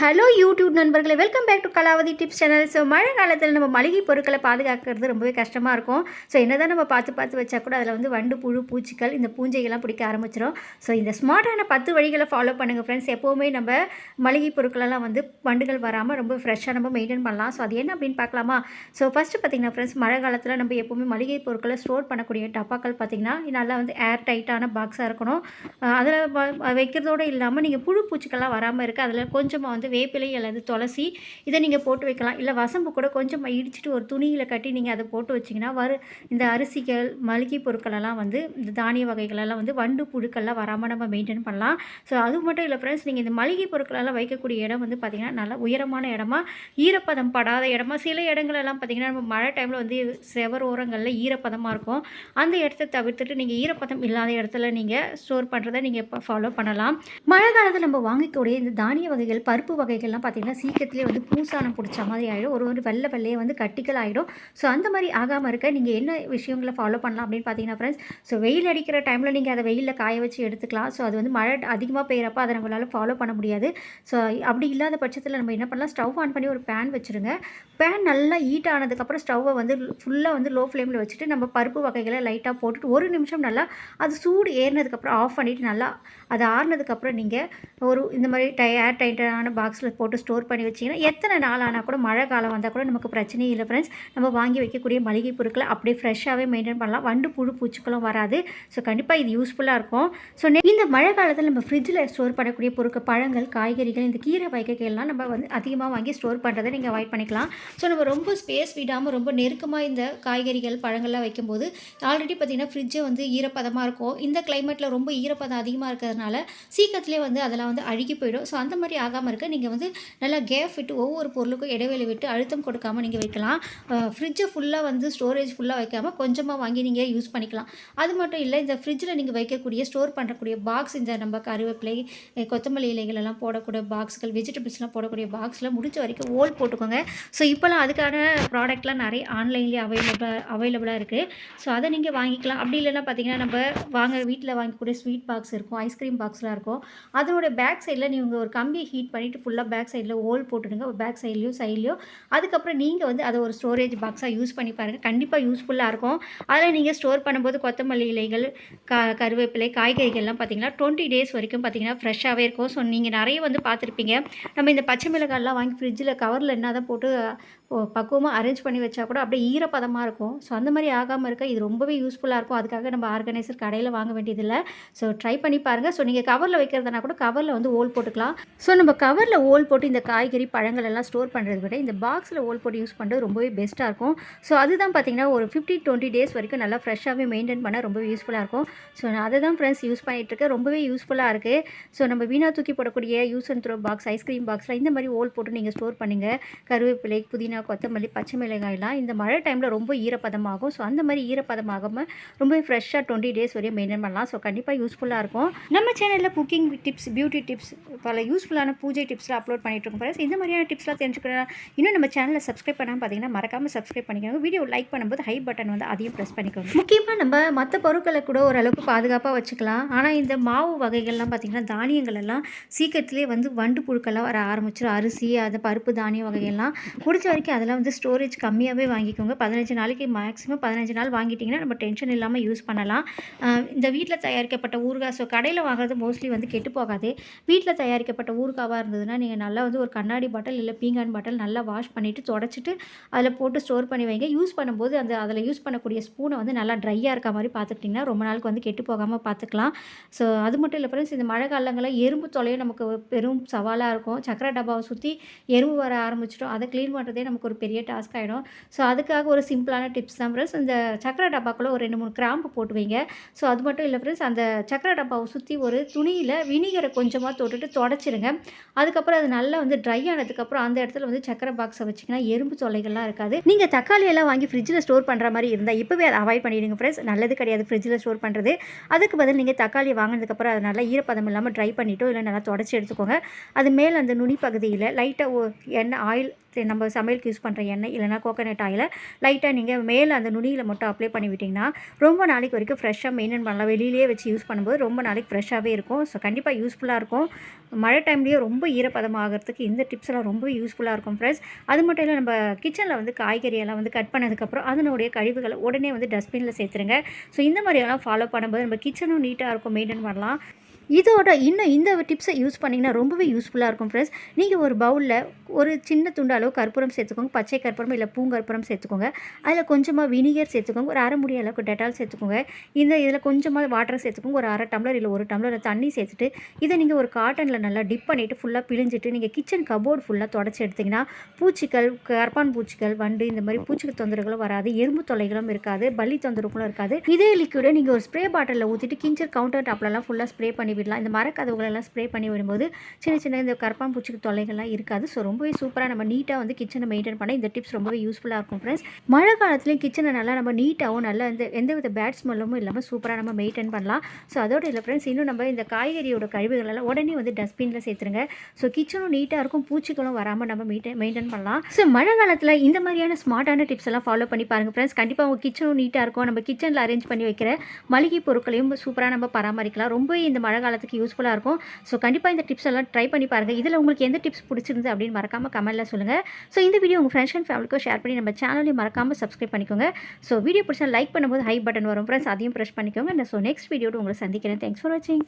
Hello YouTube நண்பர்களே. Welcome back to Kalavathi tips channel so மழை காலத்தில் நம்ம மளிகை பொருட்களை பாதுகாக்கிறது ரொம்பவே கஷ்டமாக இருக்கும். ஸோ என்னதான் நம்ம பார்த்து பார்த்து வச்சா கூட அதில் வந்து வண்டு புழு பூச்சிகள் இந்த பூஞ்சைகள்லாம் பிடிக்க ஆரம்பிச்சிடும் ஸோ இந்த ஸ்மார்ட்டான பத்து வழிகளை ஃபாலோ பண்ணுங்கள் ஃப்ரெண்ட்ஸ் எப்போவுமே நம்ம மளிகை பொருட்களெல்லாம் வந்து வண்டுகள் வராமல் ரொம்ப ஃப்ரெஷ்ஷாக நம்ம மெயின்டைன் பண்ணலாம். ஸோ அது என்ன அப்படின்னு பார்க்கலாமா? ஸோ ஃபஸ்ட்டு பார்த்தீங்கன்னா ஃப்ரெண்ட்ஸ் மழை காலத்தில் நம்ம எப்போவுமே மளிகை பொருட்களை ஸ்டோர் பண்ணக்கூடிய டப்பாக்கள் பார்த்திங்கன்னா நல்லா வந்து ஏர் டைட்டான பாக்ஸாக இருக்கணும். அதில் வைக்கிறதோடு இல்லாமல் நீங்கள் புழு பூச்சிக்கெல்லாம் வராமல் இருக்குது அதில் கொஞ்சமாக வந்து வந்து வேப்பிலை அல்லது துளசி இதை நீங்கள் போட்டு வைக்கலாம். இல்லை வசம்பு கூட கொஞ்சம் இடிச்சிட்டு ஒரு துணியில் கட்டி நீங்கள் அதை போட்டு வச்சிங்கன்னா வரு இந்த அரிசிகள் மளிகை பொருட்களெல்லாம் வந்து இந்த தானிய வகைகளெல்லாம் வந்து வண்டு புழுக்கள்லாம் வராமல் நம்ம மெயின்டைன் பண்ணலாம். ஸோ அது மட்டும் இல்லை ஃப்ரெண்ட்ஸ் நீங்கள் இந்த மளிகை பொருட்களெல்லாம் வைக்கக்கூடிய இடம் வந்து பார்த்திங்கன்னா நல்ல உயரமான இடமா ஈரப்பதம் படாத இடமா சில இடங்களெல்லாம் பார்த்திங்கன்னா நம்ம மழை டைமில் வந்து செவர் ஓரங்களில் ஈரப்பதமாக இருக்கும். அந்த இடத்த தவிர்த்துட்டு நீங்கள் ஈரப்பதம் இல்லாத இடத்துல நீங்கள் ஸ்டோர் பண்ணுறதை நீங்கள் இப்போ ஃபாலோ பண்ணலாம். மழை காலத்தில் நம்ம வாங்கக்கூடிய இந்த தானிய வகைகள் பருப்பு வகைகள்லாம் பார்த்திங்கன்னா சீக்கிரத்துலேயே வந்து பூசானம் பிடிச்ச மாதிரி ஆகிடும் ஒரு ஒரு வெள்ளை வெள்ளையே வந்து கட்டிக்கல் ஆகிடும் ஸோ அந்த மாதிரி ஆகாமல் இருக்க நீங்கள் என்ன விஷயங்களை ஃபாலோ பண்ணலாம் அப்படின்னு பார்த்தீங்கன்னா ஃப்ரெண்ட்ஸ் ஸோ வெயில் அடிக்கிற டைமில் நீங்கள் அதை வெயிலில் காய வச்சு எடுத்துக்கலாம். ஸோ அது வந்து மழை அதிகமாக பெய்கிறப்ப அதை நம்மளால் ஃபாலோ பண்ண முடியாது. ஸோ அப்படி இல்லாத பட்சத்தில் நம்ம என்ன பண்ணலாம் ஸ்டவ் ஆன் பண்ணி ஒரு பேன் வச்சுருங்க. பேன் நல்லா ஹீட் ஆனதுக்கப்புறம் ஸ்டவ்வை வந்து ஃபுல்லாக வந்து லோ ஃப்ளேமில் வச்சுட்டு நம்ம பருப்பு வகைகளை லைட்டாக போட்டுட்டு ஒரு நிமிஷம் நல்லா அது சூடு ஏறினதுக்கப்புறம் ஆஃப் பண்ணிவிட்டு நல்லா அது ஆறுனதுக்கப்புறம் நீங்கள் ஒரு இந்த மாதிரி டை ஏர் டைட்டான பாக்ஸில் போட்டு ஸ்டோர் பண்ணி வச்சிங்கன்னா எத்தனை நாள் ஆனால் கூட மழை காலம் வந்தால் கூட நமக்கு பிரச்சனையே இல்லை ஃப்ரெண்ட்ஸ் நம்ம வாங்கி வைக்கக்கூடிய மளிகை பொருட்களை அப்படியே ஃப்ரெஷ்ஷாகவே மெயின்டைன் பண்ணலாம். வண்டு புழு பூச்சிகளும் வராது. ஸோ கண்டிப்பாக இது யூஸ்ஃபுல்லாக இருக்கும். ஸோ இந்த மழை காலத்தில் நம்ம ஃப்ரிட்ஜில் ஸ்டோர் பண்ணக்கூடிய பொருட்கள் பழங்கள் காய்கறிகள் இந்த கீரை வகைகள்லாம் நம்ம வந்து அதிகமாக வாங்கி ஸ்டோர் பண்ணுறதை நீங்கள் அவாய்ட் பண்ணிக்கலாம். ஸோ நம்ம ரொம்ப ஸ்பேஸ் விடாமல் ரொம்ப நெருக்கமாக இந்த காய்கறிகள் பழங்கள்லாம் வைக்கும்போது ஆல்ரெடி பார்த்திங்கன்னா ஃப்ரிட்ஜை வந்து ஈரப்பதமாக இருக்கும். இந்த கிளைமேட்டில் ரொம்ப ஈரப்பதம் அதிகமாக இருக்கிறதுனால சீக்கிரத்துலேயே வந்து அதெல்லாம் வந்து அழுகி போயிடும். ஸோ அந்த மாதிரி ஆகாமல் இருக்க நீங்கள் வந்து நல்லா கேப் விட்டு ஒவ்வொரு பொருளுக்கும் இடைவெளி விட்டு அழுத்தம் கொடுக்காமல் நீங்கள் வைக்கலாம். ஃப்ரிட்ஜை ஃபுல்லாக வந்து ஸ்டோரேஜ் ஃபுல்லாக வைக்காமல் கொஞ்சமாக வாங்கி நீங்கள் யூஸ் பண்ணிக்கலாம். அது மட்டும் இல்லை இந்த ஃப்ரிட்ஜில் நீங்கள் வைக்கக்கூடிய ஸ்டோர் பண்ணக்கூடிய பாக்ஸ் இந்த நம்ம கருவேப்பிலை கொத்தமல்லி இலைகள் எல்லாம் போடக்கூடிய பாக்ஸ்கள் வெஜிடபிள்ஸ்லாம் போடக்கூடிய பாக்ஸில் முடிஞ்ச வரைக்கும் ஓல் போட்டுக்கோங்க. ஸோ இப்போலாம் அதுக்கான ப்ராடக்ட்லாம் நிறைய ஆன்லைன்லேயே அவைலபிளாக அவைலபிளாக இருக்குது ஸோ அதை நீங்கள் வாங்கிக்கலாம். அப்படி இல்லைன்னா பார்த்தீங்கன்னா நம்ம வாங்க வீட்டில் வாங்கக்கூடிய ஸ்வீட் பாக்ஸ் இருக்கும் ஐஸ்கிரீம் பாக்ஸ்லாம் இருக்கும். அதோட பேக் சைடில் நீங்கள் ஒரு கம்பியை ஹீட் பண்ணிவிட்டு ஃபுல்லாக பேக் சைடில் ஓல் போட்டுடுங்க. பேக் சைட்லேயும் சைட்லேயும் அதுக்கப்புறம் நீங்கள் வந்து அதை ஒரு ஸ்டோரேஜ் பாக்ஸாக யூஸ் பண்ணி பாருங்கள் கண்டிப்பாக யூஸ்ஃபுல்லாக இருக்கும். அதில் நீங்கள் ஸ்டோர் பண்ணும்போது கொத்தமல்லி இலைகள் க கருவேப்பிலை காய்கறிகள்லாம் பார்த்தீங்கன்னா டுவெண்ட்டி டேஸ் வரைக்கும் பார்த்தீங்கன்னா ஃப்ரெஷ்ஷாகவே இருக்கும். ஸோ நீங்கள் நிறைய வந்து பார்த்துருப்பீங்க. நம்ம இந்த பச்சை மிளகாய்லாம் வாங்கி ஃப்ரிட்ஜில் கவரில் என்ன தான் போட்டு பக்குவமாக அரேஞ்ச் பண்ணி வச்சா கூட அப்படியே ஈரப்பதமாக இருக்கும். ஸோ அந்த மாதிரி ஆகாமல் இருக்க இது ரொம்பவே யூஸ்ஃபுல்லாக இருக்கும். அதுக்காக நம்ம ஆர்கனைசர் கடையில் வாங்க வேண்டியதில்லை. ஸோ ட்ரை பண்ணி பாருங்கள் ஸோ நீங்கள் கவரில் வைக்கிறதுனா கூட கவரில் வந்து ஓல் போட்டுக்கலாம். ஸோ நம்ம கவரில் ஓல் போட்டு இந்த காய்கறி பழங்கள் எல்லாம் ஸ்டோர் பண்ணுறத விட இந்த பாக்ஸில் ஓல் போட்டு யூஸ் பண்ணுறது ரொம்பவே பெஸ்ட்டாக இருக்கும். ஸோ அதுதான் பார்த்தீங்கன்னா ஒரு ஃபிஃப்டி டுவெண்ட்டி டேஸ் வரைக்கும் நல்லா ஃப்ரெஷ்ஷாகவே மெயின்டைன் பண்ண ரொம்பவே யூஸ்ஃபுல்லாக இருக்கும். ஸோ நான் அதை தான் ஃப்ரெண்ட்ஸ் யூஸ் பண்ணிகிட்ருக்கேன் ரொம்பவே யூஸ்ஃபுல்லாக இருக்குது ஸோ நம்ம வீணாக தூக்கி போடக்கூடிய use and throw box ice cream பாக்ஸில் இந்த மாதிரி ஓல் போட்டு நீங்கள் ஸ்டோர் பண்ணுங்கள் கருவேப்பிலை புதினா கொத்தமல்லி பச்சை மிளகாயெல்லாம் இந்த மழை டைமில் ரொம்ப ஈரப்பதமாகும். ஸோ அந்த மாதிரி ஈரப்பதமாகாமல் ரொம்ப ஃப்ரெஷ்ஷாக டுவெண்ட்டி டேஸ் வரையும் மெயின்டைன் பண்ணலாம். ஸோ கண்டிப்பாக யூஸ்ஃபுல்லாக இருக்கும். நம்ம சேனலில் குக்கிங் டிப்ஸ் பியூட்டி டிப்ஸ் பல யூஸ்ஃபுல்லான பூஜை டிப்ஸ்லாம் அப்லோட் பண்ணிட்டு இருக்கோம் ஃப்ரெண்ட்ஸ் இந்த மாதிரியான டிப்ஸ்லாம் தெரிஞ்சுக்கணும் இன்னும் நம்ம சேனலில் சப்ஸ்கிரைப் பண்ணாமல் பார்த்தீங்கன்னா மறக்காமல் சப்ஸ்கிரைப் பண்ணிக்கோங்க. வீடியோ லைக் பண்ணும்போது ஹை பட்டன் வந்து அதையும் ப்ரெஸ் பண்ணிக்கோங்க. முக்கியமாக நம்ம மற்ற பொருட்களை கூட ஓரளவுக்கு பாதுகாப்பாக வச்சுக்கலாம். ஆனால் இந்த மாவு வகைகள்லாம் பார்த்திங்கன்னா தானியங்கள் எல்லாம் சீக்கிரத்திலே வந்து வண்டு புழுக்கெல்லாம் வர ஆரம்பிச்சிடும் அரிசி அது பருப்பு தானிய வகையெல்லாம் முடிஞ்ச வரைக்கும் அதெல்லாம் வந்து ஸ்டோரேஜ் கம்மியாகவே வாங்கிக்கோங்க. பதினஞ்சு நாளைக்கு மேக்ஸிமம் பதினஞ்சு நாள் வாங்கிட்டிங்கன்னா நம்ம டென்ஷன் இல்லாமல் யூஸ் பண்ணலாம். இந்த வீட்டில் தயாரிக்கப்பட்ட ஊறுகாய் ஸோ கடையில் வாங்குறது மோஸ்ட்லி வந்து கெட்டு போகாது. வீட்டில் தயாரிக்கப்பட்ட ஊறுகாவாக இருந்ததுன்னா நீங்கள் நல்லா வந்து ஒரு கண்ணாடி பாட்டில் இல்லை பீங்கான் பாட்டில் நல்லா வாஷ் பண்ணிவிட்டு தொடச்சிட்டு அதில் போட்டு ஸ்டோர் பண்ணி வைங்க. யூஸ் பண்ணும்போது அந்த அதில் யூஸ் பண்ணக்கூடிய ஸ்பூனை வந்து நல்லா ட்ரையாக இருக்க மாதிரி பார்த்துக்கிட்டிங்கன்னா ரொம்ப நாளுக்கு வந்து கெட்டு போகாமல் பார்த்துக்கலாம். ஸோ அது மட்டும் இல்லை ஃப்ரெண்ட்ஸ் இந்த மழை காலங்களில் எறும்பு தொலையும் நமக்கு பெரும் சவாலாக இருக்கும். சக்கரை டப்பாவை சுற்றி எறும்பு வர ஆரம்பிச்சிட்டோம் அதை க்ளீன் பண்ணுறதே நமக்கு ஒரு பெரிய டாஸ்க் ஆகிடும் ஸோ அதுக்காக ஒரு சிம்பிளான டிப்ஸ் தான் ஃப்ரெண்ட்ஸ் இந்த சக்கரை டப்பாக்குள்ளே ஒரு ரெண்டு மூணு கிராம்பு போட்டு வைங்க. ஸோ அது மட்டும் இல்லை ஃப்ரெண்ட்ஸ் அந்த சக்கரை டப்பாவை சுற்றி ஒரு துணியில் வினிகரை கொஞ்சமாக தொட்டுட்டு தொடச்சிருங்க. அதுக்கப்புறம் அது நல்லா வந்து ட்ரை ஆனதுக்கப்புறம் அந்த இடத்துல வந்து சக்கரை பாக்ஸை வச்சிங்கன்னா எறும்பு தொல்லைகள்லாம் இருக்காது. நீங்கள் தக்காளி எல்லாம் வாங்கி ஃப்ரிட்ஜில் ஸ்டோர் பண்ணுற மாதிரி இருந்தால் இப்போவே அதை அவாய்ட் பண்ணிவிடுங்க ஃப்ரெண்ட்ஸ் நல்லது கிடையாது ஃப்ரிட்ஜில் ஸ்டோர் பண்ணுறது அதுக்கு பதில் நீங்கள் தக்காளி வாங்கினதுக்கப்புறம் அதை நல்லா ஈரப்பதம் இல்லாமல் ட்ரை பண்ணிவிட்டோ இல்லை நல்லா தொடச்சி எடுத்துக்கோங்க. அது மேலே அந்த நுனி பகுதியில் லைட்டாக எண்ணெய் ஆயில் நம்ம சமையல் சமையலுக்கு யூஸ் பண்ணுற எண்ணெய் இல்லைனா கோகனட் ஆயிலை லைட்டாக நீங்கள் மேலே அந்த நுனியில் மட்டும் அப்ளை பண்ணி விட்டிங்கன்னா ரொம்ப நாளைக்கு வரைக்கும் ஃப்ரெஷ்ஷாக மெயின்டைன் பண்ணலாம். வெளியிலேயே வச்சு யூஸ் பண்ணும்போது ரொம்ப நாளைக்கு ஃப்ரெஷ்ஷாகவே இருக்கும். ஸோ கண்டிப்பாக யூஸ்ஃபுல்லாக இருக்கும். மழை டைம்லேயே ரொம்ப ஈரப்பதம் ஆகிறதுக்கு இந்த டிப்ஸ் எல்லாம் ரொம்ப யூஸ்ஃபுல்லாக இருக்கும் ஃப்ரெண்ட்ஸ் அது மட்டும் இல்லை நம்ம கிச்சனில் வந்து காய்கறியெல்லாம் வந்து கட் பண்ணதுக்கப்புறம் அதனுடைய கழிவுகளை உடனே வந்து டஸ்ட்பினில் சேர்த்துருங்க. ஸோ இந்த மாதிரியெல்லாம் ஃபாலோ பண்ணும்போது நம்ம கிச்சனும் நீட்டாக இருக்கும் மெயின்டைன் பண்ணலாம். இதோட இன்னும் இந்த டிப்ஸை யூஸ் பண்ணிங்கன்னா ரொம்பவே யூஸ்ஃபுல்லாக இருக்கும் ஃப்ரெண்ட்ஸ் நீங்கள் ஒரு பவுலில் ஒரு சின்ன துண்டு அளவு கற்பூரம் சேர்த்துக்கோங்க பச்சை கற்பூரம் இல்லை பூங்கற்பூரம் சேர்த்துக்கோங்க. அதில் கொஞ்சமாக வினிகர் சேர்த்துக்கோங்க ஒரு அரை முடிய அளவுக்கு டெட்டால் சேர்த்துக்கோங்க. இந்த இதில் கொஞ்சமாக வாட்டர் சேர்த்துக்கோங்க ஒரு அரை டம்ளர் இல்லை ஒரு டம்ளர் தண்ணி சேர்த்துட்டு இதை நீங்கள் ஒரு காட்டனில் நல்லா டிப் பண்ணிவிட்டு ஃபுல்லாக பிழிஞ்சிட்டு நீங்கள் கிச்சன் கபோர்டு ஃபுல்லாக தொடச்சி எடுத்திங்கன்னா பூச்சிகள் கற்பான் பூச்சிகள் வண்டு இந்த மாதிரி பூச்சிகள் தொந்தரவுகளும் வராது எறும்பு தொலைகளும் இருக்காது பள்ளி தொந்தரவுகளும் இருக்காது. இதே லிக்விடை நீங்கள் ஒரு ஸ்ப்ரே பாட்டிலில் ஊற்றிட்டு கிஞ்சர் கவுண்டர் டாப்லலாம் ஃபுல்லாக ஸ்ப்ரே பண்ணி விடலாம் இந்த மரக்கதவுகளெல்லாம் ஸ்ப்ரே பண்ணி விடும்போது சின்ன சின்ன இந்த கரப்பான் பூச்சிக்கு தொல்லைகள்லாம் இருக்காது. ஸோ ரொம்பவே சூப்பராக நம்ம நீட்டாக வந்து கிச்சனை மெயின்டைன் பண்ண இந்த டிப்ஸ் ரொம்பவே யூஸ்ஃபுல்லாக இருக்கும் ஃப்ரெண்ட்ஸ் மழை காலத்துலேயும் கிச்சனை நல்லா நம்ம நீட்டாகவும் நல்லா இந்த எந்தவித பேட் ஸ்மெல்லமும் இல்லாமல் சூப்பராக நம்ம மெயின்டைன் பண்ணலாம். ஸோ அதோட இல்லை ஃப்ரெண்ட்ஸ் இன்னும் நம்ம இந்த காய்கறியோட கழிவுகளெல்லாம் உடனே வந்து டஸ்ட்பினில் சேர்த்துருங்க. ஸோ கிச்சனும் நீட்டாக இருக்கும் பூச்சிகளும் வராமல் நம்ம மெயின்டைன் மெயின்டைன் பண்ணலாம். ஸோ மழை காலத்தில் இந்த மாதிரியான ஸ்மார்ட்டான டிப்ஸ் எல்லாம் ஃபாலோ பண்ணி பாருங்கள் ஃப்ரெண்ட்ஸ் கண்டிப்பாக உங்கள் கிச்சனும் நீட்டாக இருக்கும். நம்ம கிச்சனில் அரேஞ்ச் பண்ணி வைக்கிற மளிகை பொருட்களையும் சூப்பராக நம்ம பராமரிக்கலாம். ரொம்ப இந்த மழை காலத்துக்கு யூஸ்ஃபுல்லாக இருக்கும். ஸோ கண்டிப்பாக இந்த டிப்ஸ் எல்லாம் ட்ரை பண்ணி பாருங்கள் இதில் உங்களுக்கு எந்த டிப்ஸ் பிடிச்சிருந்து அப்படின்னு மறக்காமல் கமெண்ட்டில் சொல்லுங்கள் ஸோ இந்த வீடியோ உங்கள் ஃப்ரெண்ட்ஸ் அண்ட் ஃபேமிலிக்கும் ஷேர் பண்ணி நம்ம சேனலையும் மறக்காமல் சப்ஸ்கிரைப் பண்ணிக்கோங்க. ஸோ வீடியோ பிடிச்சா லைக் பண்ணும்போது ஹை பட்டன் வரும் ஃப்ரெண்ட்ஸ் அதையும் ப்ரெஸ் பண்ணிக்கோங்க. ஸோ நெக்ஸ்ட் வீடியோட உங்களை சந்திக்கிறேன். தேங்க்ஸ் ஃபார் வாட்சிங்